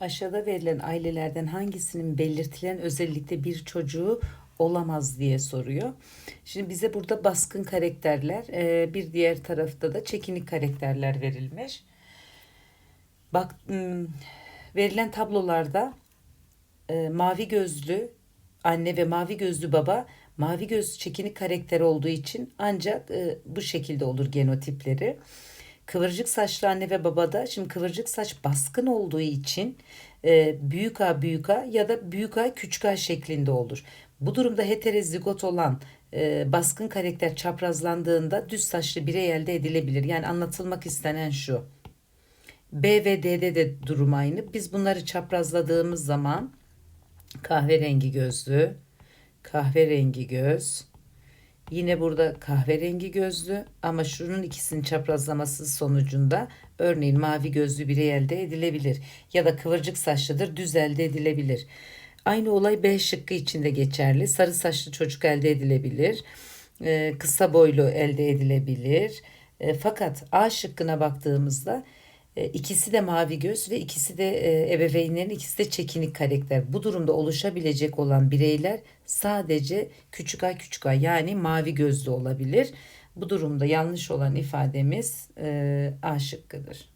Aşağıda verilen ailelerden hangisinin belirtilen özellikle bir çocuğu olamaz diye soruyor. Şimdi bize burada baskın karakterler, e, bir diğer tarafta da çekinik karakterler verilmiş. Bak hmm, verilen tablolarda e, mavi gözlü anne ve mavi gözlü baba mavi gözlü çekinik karakter olduğu için ancak e, bu şekilde olur genotipleri. Kıvırcık saçlı anne ve babada şimdi kıvırcık saç baskın olduğu için e, büyük A büyük A ya da büyük A küçük A şeklinde olur. Bu durumda heterozigot olan e, baskın karakter çaprazlandığında düz saçlı birey elde edilebilir. Yani anlatılmak istenen şu. B ve D'de de durum aynı. Biz bunları çaprazladığımız zaman kahverengi gözlü, kahverengi göz, yine burada kahverengi gözlü ama şunun ikisinin çaprazlaması sonucunda örneğin mavi gözlü birey elde edilebilir ya da kıvırcık saçlıdır düz elde edilebilir. Aynı olay B şıkkı içinde geçerli. Sarı saçlı çocuk elde edilebilir. Ee, kısa boylu elde edilebilir. Ee, fakat A şıkkına baktığımızda e, ikisi de mavi göz ve ikisi de e, ebeveynlerin ikisi de çekinik karakter. Bu durumda oluşabilecek olan bireyler sadece küçük ay küçük ay yani mavi gözlü olabilir. Bu durumda yanlış olan ifademiz e, A şıkkıdır.